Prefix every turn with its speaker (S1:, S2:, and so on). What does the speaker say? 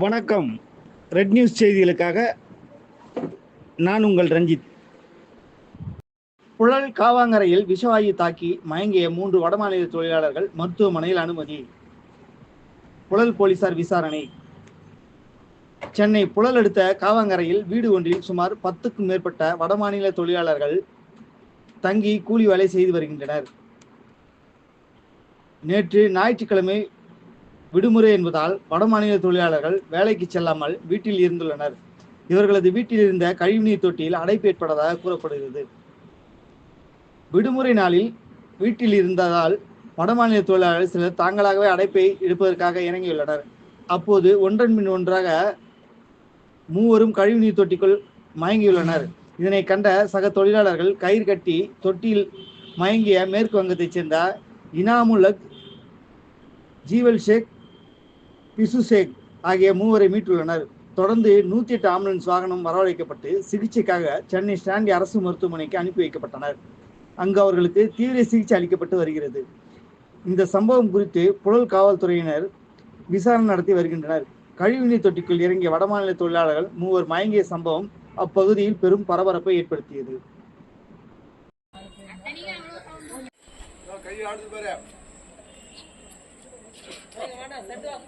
S1: வணக்கம். Red news செய்திகளுக்காக நான் உங்கள் ரஞ்சித். புழல் காவாங்கரையில் விஷவாயு தாக்கி மயங்கிய மூன்று வடமாநில தொழிலாளர்கள் மருத்துவமனையில் அனுமதி. புழல் போலீசார் விசாரணை. சென்னை புழல் அடுத்த காவாங்கரையில் வீடு ஒன்றில் சுமார் பத்துக்கும் மேற்பட்ட வடமாநில தொழிலாளர்கள் தங்கி கூலி வேலை செய்து வருகின்றனர். நேற்று ஞாயிற்றுக்கிழமை விடுமுறை என்பதால் வடமாநில தொழிலாளர்கள் வேலைக்கு செல்லாமல் வீட்டில் இருந்துள்ளனர். இவர்களது வீட்டில் இருந்த கழிவுநீர் தொட்டியில் அடைப்பு ஏற்பட்டதாக கூறப்படுகிறது. விடுமுறை நாளில் வீட்டில் இருந்ததால் வடமாநில தொழிலாளர்கள் சிலர் தாங்களாகவே அடைப்பை எடுப்பதற்காக இறங்கியுள்ளனர். அப்போது ஒன்றன் பின் ஒன்றாக மூவரும் கழிவுநீர் தொட்டிக்குள் மயங்கியுள்ளனர். இதனை கண்ட சக தொழிலாளர்கள் கயிறு கட்டி தொட்டியில் மயங்கிய மேற்கு வங்கத்தைச் சேர்ந்த இனாமுலக் ஜீவல் ஷேக் பிசு ஷேக் ஆகிய மூவரை மீட்டுள்ளனர். தொடர்ந்து நூத்தி எட்டு ஆம்புலன்ஸ் வாகனம் வரவழைக்கப்பட்டு சிகிச்சைக்காக சென்னை ஸ்டான்லி அரசு மருத்துவமனைக்கு அனுப்பி வைக்கப்பட்டனர். அங்கு அவர்களுக்கு தீவிர சிகிச்சை அளிக்கப்பட்டு வருகிறது. இந்த சம்பவம் குறித்து புழல் காவல்துறையினர் விசாரணை நடத்தி வருகின்றனர். கழிவுநீர் தொட்டிக்குள் இறங்கிய வடமாநில தொழிலாளர்கள் மூவர் மயங்கிய சம்பவம் அப்பகுதியில் பெரும் பரபரப்பை ஏற்படுத்தியது.
S2: Ja, dat is wel.